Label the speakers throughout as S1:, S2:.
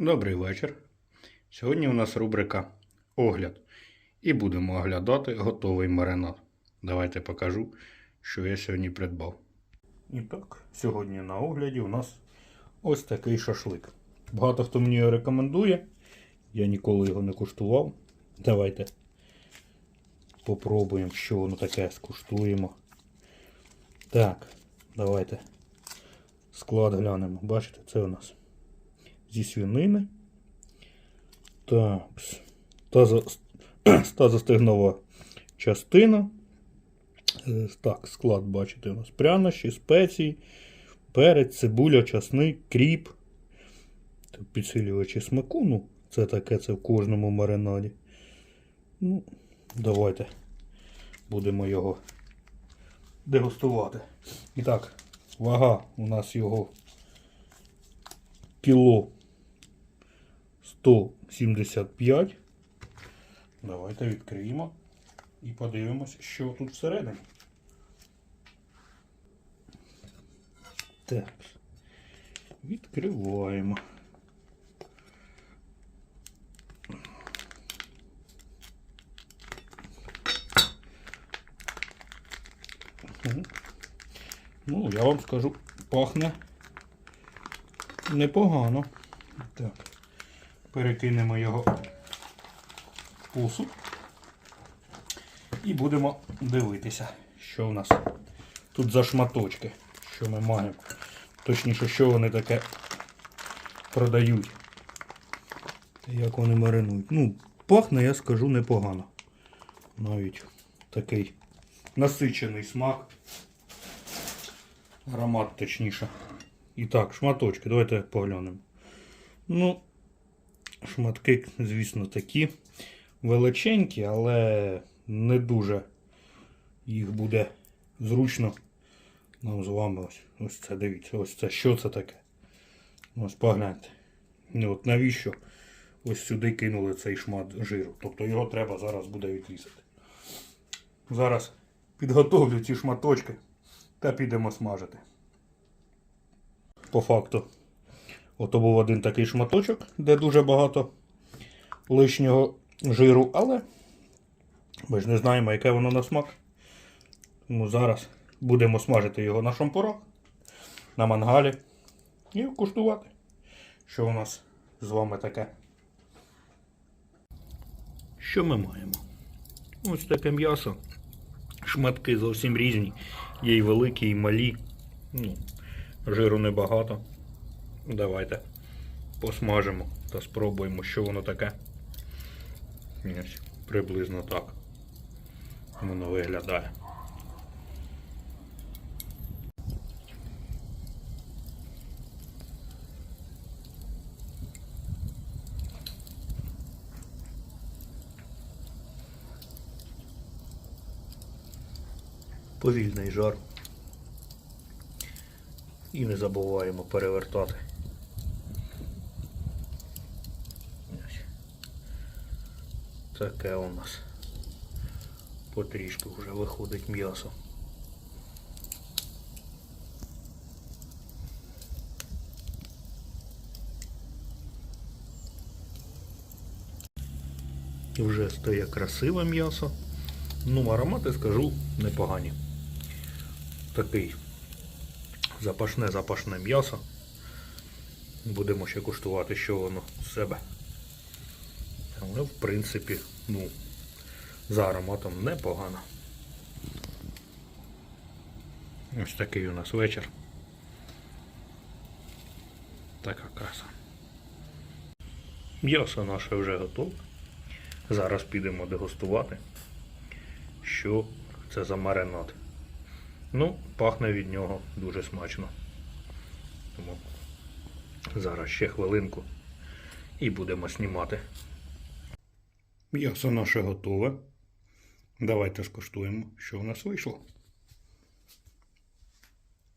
S1: Добрий вечір. Сьогодні у нас рубрика Огляд. І будемо оглядати готовий маринад. Давайте покажу, що я сьогодні придбав. І так, сьогодні на огляді у нас ось такий шашлик. Багато хто мені його рекомендує. Я ніколи його не куштував. Давайте попробуємо, що воно таке скуштуємо. Так, давайте склад глянемо. Бачите, це у нас зі свинини. Так, таза, тазостигнова частина. Е, Так, склад, бачите, у нас прянощі, спеції, перець, цибуля, часник, кріп. Підсилювачі смаку. Ну, це таке, це в кожному маринаді. Ну, давайте будемо його дегустувати. І так, вага у нас його кіло 175. Давайте відкриємо і подивимося, що тут всередині. Так. Відкриваємо. Ну, я вам скажу, пахне непогано. Так. Перекинемо його в посуд. І будемо дивитися, що в нас тут за шматочки, що ми маємо. Точніше, що вони таке продають. Як вони маринують. Ну, пахне, я скажу, непогано. Навіть такий насичений смак. Аромат точніше. І так, шматочки, давайте поглянемо. Ну, шматки, звісно, такі величенькі, але не дуже їх буде зручно нам з вами ось, ось це дивіться, ось це що це таке. Ось погляньте. Ну, от навіщо ось сюди кинули цей шмат жиру. Тобто його треба зараз буде відрізати. Зараз підготовлю ці шматочки та підемо смажити. По факту. Ото був один такий шматочок, де дуже багато лишнього жиру, але ми ж не знаємо, яке воно на смак. Тому зараз будемо смажити його на шампурах, на мангалі і куштувати, що у нас з вами таке. Що ми маємо? Ось таке м'ясо. Шматки зовсім різні. Є і великі, і малі. Ну, жиру небагато. Давайте посмажимо та спробуємо, що воно таке. Приблизно так воно виглядає. Повільний жар. І не забуваємо перевертати. Таке у нас потрішки вже виходить м'ясо. Вже стає красиве м'ясо. Ну, аромати скажу непогані. Такий запашне-запашне м'ясо. Будемо ще куштувати, що воно з себе. Але в принципі, ну, за ароматом непогано. Ось такий у нас вечір. Така краса. М'ясо наше вже готове. Зараз підемо дегустувати, що це за маринад. Ну, пахне від нього дуже смачно. Тому зараз ще хвилинку і будемо знімати. М'ясо наше готове. Давайте скуштуємо, що в нас вийшло.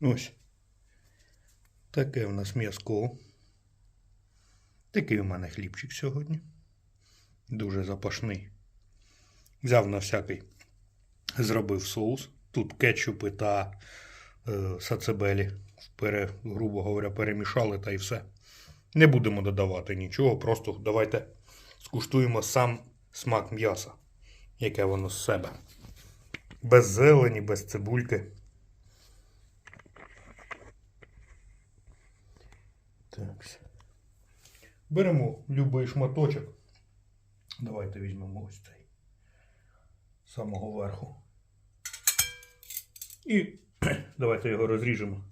S1: Ось. Таке у нас м'язко. Такий у мене хлібчик сьогодні. Дуже запашний. Взяв на всякий, зробив соус. Тут кетчупи та е, сацебелі, пере, грубо говоря, перемішали та і все. Не будемо додавати нічого, просто давайте скуштуємо сам смак м'яса, яке воно з себе. Без зелені, без цибульки. Так. Беремо любий шматочок. Давайте візьмемо ось цей. з Самого верху. І давайте його розріжемо.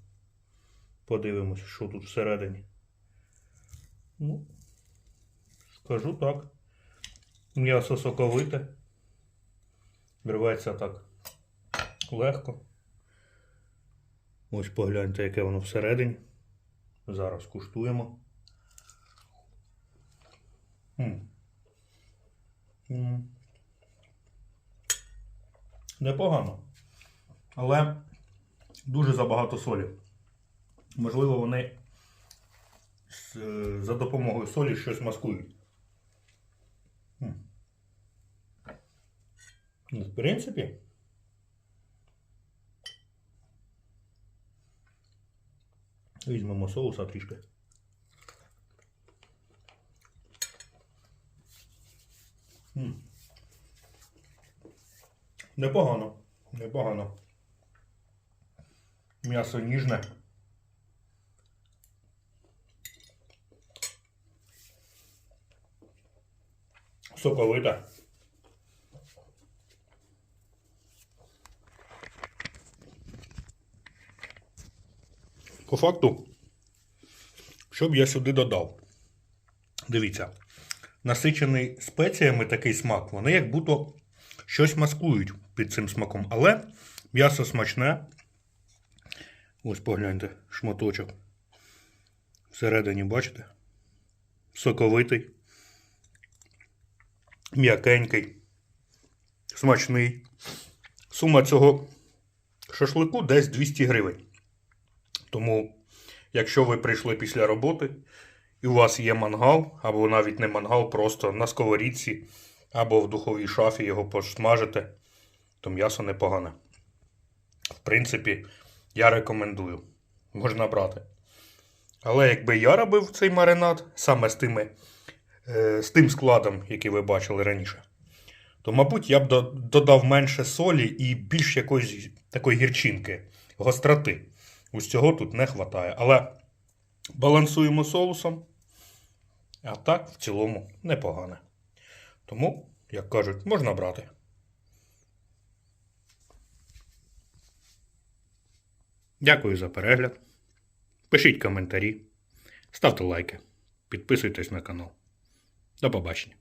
S1: Подивимось, що тут всередині. Ну, скажу так. М'ясо соковите. Вирветься так легко. Ось погляньте, яке воно всередині. Зараз куштуємо. Непогано. Але дуже забагато солі. Можливо, вони е, за допомогою солі щось маскують. Ну, В принципі. Візьмемо соуса трішки. Непогано. Непогано. М'ясо ніжне. Соковите. По факту, що б я сюди додав? Дивіться, насичений спеціями такий смак, вони як будто щось маскують під цим смаком. Але м'ясо смачне. Ось погляньте, шматочок. Всередині, бачите? Соковитий, м'якенький, смачний. Сума цього шашлику десь 200 гривень. Тому, якщо ви прийшли після роботи і у вас є мангал, або навіть не мангал, просто на сковорідці або в духовій шафі його посмажите, то м'ясо непогане. В принципі, я рекомендую. Можна брати. Але якби я робив цей маринад саме з, тими, з тим складом, який ви бачили раніше, то, мабуть, я б додав менше солі і більш якоїсь такої гірчинки, гостроти. Ось цього тут не вистачає. Але балансуємо соусом. А так, в цілому, непогане. Тому, як кажуть, можна брати. Дякую за перегляд. Пишіть коментарі, ставте лайки, підписуйтесь на канал. До побачення.